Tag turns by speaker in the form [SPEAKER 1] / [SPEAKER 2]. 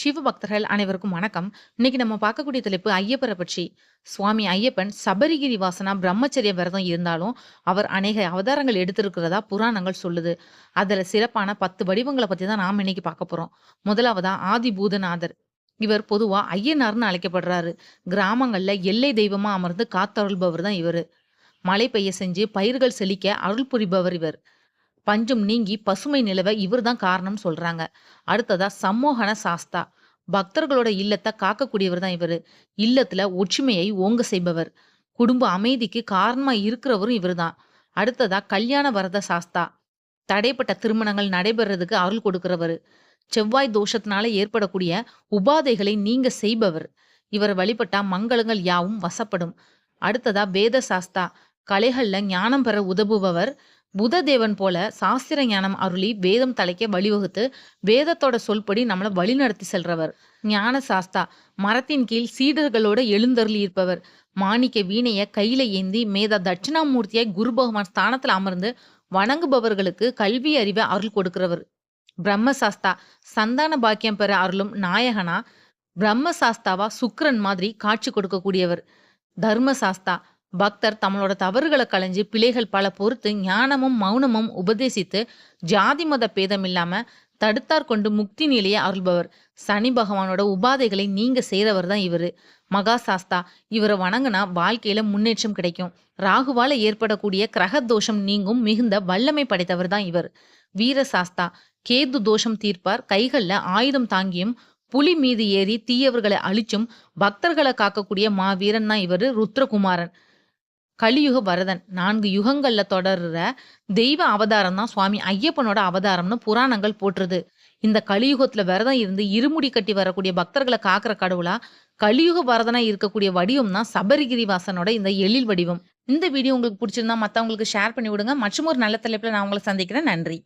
[SPEAKER 1] சிவ பக்தர்கள் அனைவருக்கும் வணக்கம். இன்னைக்கு நம்ம பார்க்கக்கூடிய தலைப்பு ஐயப்பரை பற்றி. சுவாமி ஐயப்பன் சபரிகிரி வாசனா பிரம்மச்சரிய விரதம் இருந்தாலும் அவர் அநேக அவதாரங்கள் எடுத்திருக்கிறதா புராணங்கள் சொல்லுது. அதுல சிறப்பான பத்து வடிவங்களை பத்தி தான் நாம் இன்னைக்கு பார்க்க போறோம். முதலாவதா ஆதிபூதநாதர். இவர் பொதுவா ஐயனார்னு அழைக்கப்படுறாரு. கிராமங்கள்ல எல்லை தெய்வமா அமர்ந்து காத்தருள்பவர் தான் இவர். மழை பெய்ய செஞ்சு பயிர்கள் செழிக்க அருள் புரிபவர் இவர். பஞ்சம் நீங்கி பசுமை நிலவ இவர்தான் காரணம் சொல்றாங்க. அடுத்ததா சம்மோகன சாஸ்தா. பக்தர்களோட இல்லத்தை காக்கக்கூடியவர் தான் இவர். இல்லத்துல ஒற்றுமையை ஓங்க செய்பவர். குடும்ப அமைதிக்கு காரணமா இருக்கிறவரும் இவர்தான். அடுத்ததா கல்யாண வரத சாஸ்தா. தடைப்பட்ட திருமணங்கள் நடைபெறதுக்கு அருள் கொடுக்கிறவர். செவ்வாய் தோஷத்தினால ஏற்படக்கூடிய உபாதைகளை நீங்க செய்பவர். இவர் வழிபட்டா மங்களங்கள் யாவும் வசப்படும். அடுத்ததா வேத சாஸ்தா. கலைகள்ல ஞானம் பெற உதவுபவர். புததேவன் போல சாஸ்திர ஞானம் அருளி வேதம் தலைக்க வழிவகுத்து வேதத்தோட சொல்படி நம்மளை வழிநடத்தி செல்றவர். ஞான சாஸ்தா மரத்தின் கீழ் சீடர்களோட எழுந்தருளி இருப்பவர். மாணிக்க வீணைய கையில ஏந்தி மேதா தட்சிணாமூர்த்தியாய் குரு பகவான் ஸ்தானத்துல அமர்ந்து வணங்குபவர்களுக்கு கல்வி அறிவை அருள் கொடுக்கிறவர். பிரம்மசாஸ்தா சந்தான பாக்கியம் பெற அருளும் நாயகனா பிரம்மசாஸ்தாவா சுக்ரன் மாதிரி காட்சி கொடுக்கக்கூடியவர். தர்மசாஸ்தா பக்தர் தம்மளோட தவறுகளை களைஞ்சு பிழைகள் பல பொறுத்து ஞானமும் மௌனமும் உபதேசித்து ஜாதி மத பேதம் இல்லாம தடுத்தார் கொண்டு முக்தி நிலையை அருள்பவர். சனி பகவானோட உபாதைகளை நீங்க செய்கிறவர் தான் இவரு. மகாசாஸ்தா இவரை வணங்கினா வாழ்க்கையில முன்னேற்றம் கிடைக்கும். ராகுவால ஏற்படக்கூடிய கிரக தோஷம் நீங்கும் மிகுந்த வல்லமை படைத்தவர் தான் இவர். வீர சாஸ்தா கேது தோஷம் தீர்ப்பார். கைகள்ல ஆயுதம் தாங்கியும் புலி மீது ஏறி தீயவர்களை அழிச்சும் பக்தர்களை காக்கக்கூடிய மாவீரன் தான் இவரு ருத்ரகுமாரன். கலியுக வரதன் நான்கு யுகங்கள்ல தொடர்ற தெய்வ அவதாரம் தான் சுவாமி ஐயப்பனோட அவதாரம்னு புராணங்கள் போற்றுது. இந்த கலியுகத்துல விரதம் இருந்து இருமுடி கட்டி வரக்கூடிய பக்தர்களை காக்கிற கடவுளா கலியுக வரதனா இருக்கக்கூடிய வடிவம் தான் சபரிகிரி வாசனோட இந்த எழில் வடிவம். இந்த வீடியோ உங்களுக்கு பிடிச்சிருந்தா மற்றவங்களுக்கு ஷேர் பண்ணி விடுங்க. மற்றும் ஒரு நல்ல தலைப்பில் நான் உங்களை சந்திக்கிறேன். நன்றி.